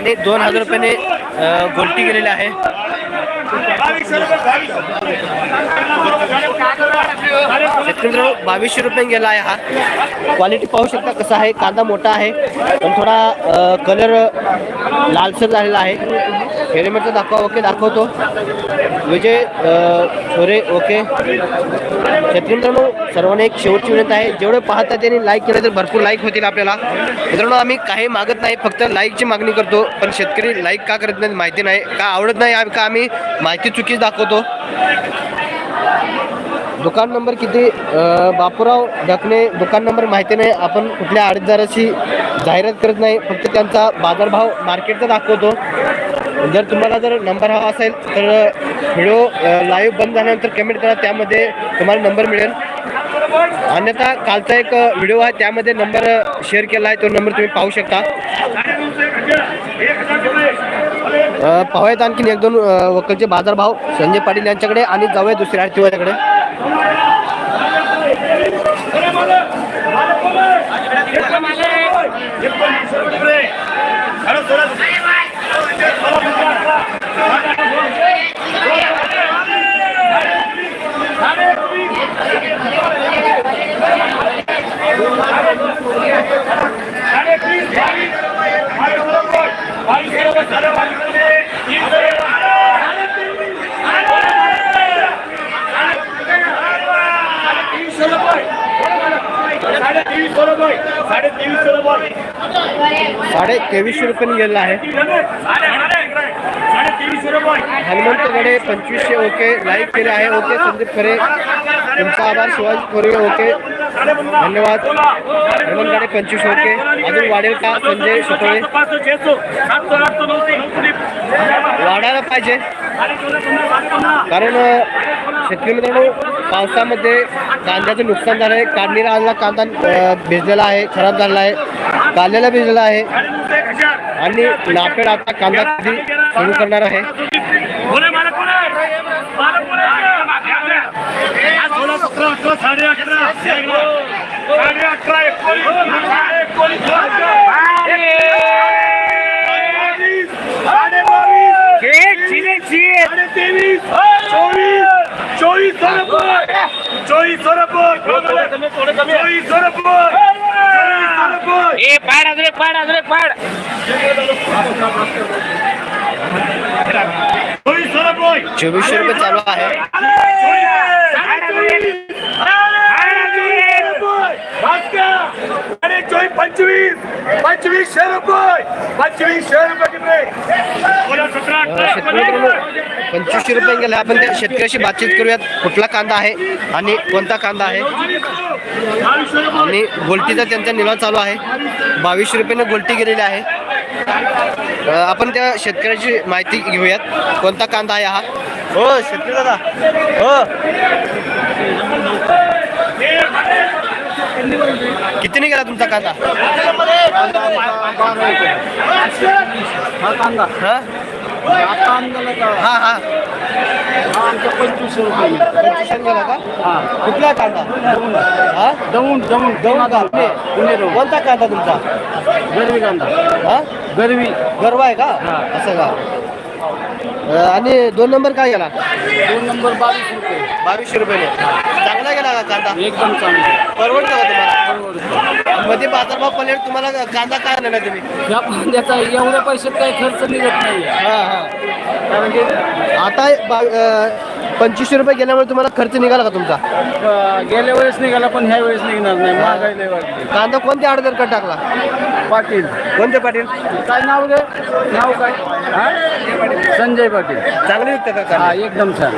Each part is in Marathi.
आणि दोन हजार रुपयाने गोलटी गेलेली आहे. बावीसशे रुपये गेला आहे हा. क्वालिटी पाहू शकता कसा आहे. कांदा मोठा आहे. पण थोडा कलर लालसर झालेला आहे. हेल्मेटचं दाखवा ओके दाखवतो. विजय अ, सोरे ओके. मित्रांनो सर्वांना एक शेवटची विनंती आहे. जेवढे पाहतात त्यांनी लाईक केलं तर भरपूर लाईक होतील आपल्याला. मित्रांनो आम्ही काही मागत नाही फक्त लाईकची मागणी करतो. पण शेतकरी लाईक का करत नाही माहिती नाही का आवडत नाही का आम्ही माहिती चुकीच दाखवतो. दुकान नंबर किती? बापूराव ढकणे दुकान नंबर माहिती नाही. आपण कुठल्या आडतदाराची जाहिरात करत नाही. फक्त त्यांचा बाजारभाव मार्केटचा दाखवतो. जर तुम्हाला जर नंबर हवा असेल तर व्हिडिओ लाईव्ह बंद झाल्यानंतर कमेंट करा. त्यामध्ये तुम्हाला नंबर मिळेल. अन्यथा कालचा एक व्हिडिओ आहे. त्यामध्ये नंबर शेअर केला आहे. तो नंबर तुम्ही पाहू शकता. पाहूयात आणखीन एक दोन वकीलचे वकलचे बाजारभाव. संजय पाटील यांच्याकडे आणि जाऊया दुसऱ्या आरतीवाल्याकडे साडे तेवीसशे रुपये गेलेला आहे. हनुमंत गडे पंचवीसशे ओके. लाईक केले आहे. ओके संदीप खरे. तुमचा आभार. शिवाजी खोरे ओके. धन्यवाद. हनुमंतकडे पंचवीस ओके. अजून वाढेल का? संजय सुतोळे वाढायला पाहिजे. कारण शेतकरी मित्रांनो पावसामध्ये कांद्याचं नुकसान झालं आहे. काढणीला आलेला कांदा भिजलेला आहे खराब झालेला आहे. काढलेला भिजलेला आहे. आणि नापेड आता कांदा कधी सुरू करणार आहे साडे अकरा साडे अकरा एकोणीस साडे बावीस साडे तेवीस चोवीस चोवीस सौ रुपये चोवीस सौ रुपये चोवीस सौ रुपये चोवीस सौ रुपये ए पाड अजून पाड अजून पाड चोवीस सौ रुपये चोवीसशे रुपये चालू आहे चोवीस पंचवीस पंचवीसशे रुपये रुपये अ, शेतकरी मित्रांनो पंचवीसशे रुपये गेले. आपण त्या शेतकऱ्याशी बातचीत करूयात. कुठला कांदा आहे आणि कोणता कांदा आहे? आणि गोल्टीचा त्यांचा निलाव चालू आहे. बावीसशे रुपयाने गोल्टी गेलेली आहे. आपण त्या शेतकऱ्याची माहिती घेऊयात. कोणता कांदा आहे हा? हो शेतकरी दादा. हो. कितीने गेला तुमचा कांदा? हा? हा हा. रुपये कुठला कांदा? हा? पुणे पुणे रोड. कोणता कांदा तुमचा? गरवी कांदा. हा? गरवी. गर्व आहे का? हा. असं का? आणि दोन नंबर काय गेला? दोन नंबर बावीस रुपये. बावीसशे रुपयाने. चांगला गेला का कांदा? एकदम चांगली. परवडतं का तुम्हाला? मध्ये बाजारभाव पडले तुम्हाला कांदा काय आणला तुम्ही? या कांद्याचा एवढ्या पैशात काही खर्च निघत नाही हा हा. कारण की आता पंचवीसशे रुपये गेल्यामुळे तुम्हाला खर्च निघाला का तुमचा? गेल्या वेळेस निघाला पण ह्या वेळेस निघणार नाही. महागाई लय कांदा कोणत्या आडदर टाकला? पाटील. कोणते पाटील? काय नाव रे नाव काय? हा? संजय पाटील. चांगले विकतं का हा कांदा एकदम छान.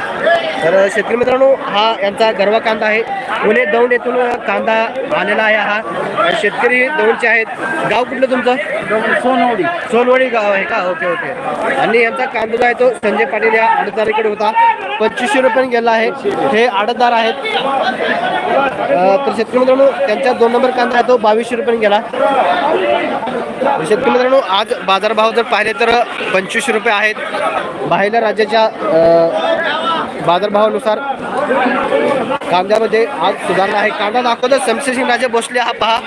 तर शेतकरी मित्रांनो हा यांचा गरवा कांदा आहे. पुणे दौंड येथून कांदा आलेला आहे हा. शेतकरी दौंडचे आहेत. गाव कुठलं तुमचं? सोनवडी. सोनवडी गाव आहे का? Okay okay. आणि यांचा कांदा जो आहे तो संजय पाटील या आडतदारीकडे होता. पंचवीसशे रुपयाने गेला आहे. हे आडतदार आहेत. तर शेतकरी मित्रांनो त्यांचा दोन नंबर कांदा आहे तो बावीसशे रुपयाने गेला. शेतकरी मित्रांनो आज बाजारभाव जर पाहिले तर पंचवीसशे रुपये आहेत. बाहेरल्या राज्याच्या बाजारभावानुसार कांद्यामध्ये आज सुधारणा आहे. कांदा दाखवतो शमशेरसिंग राजे भोसले हा पहा.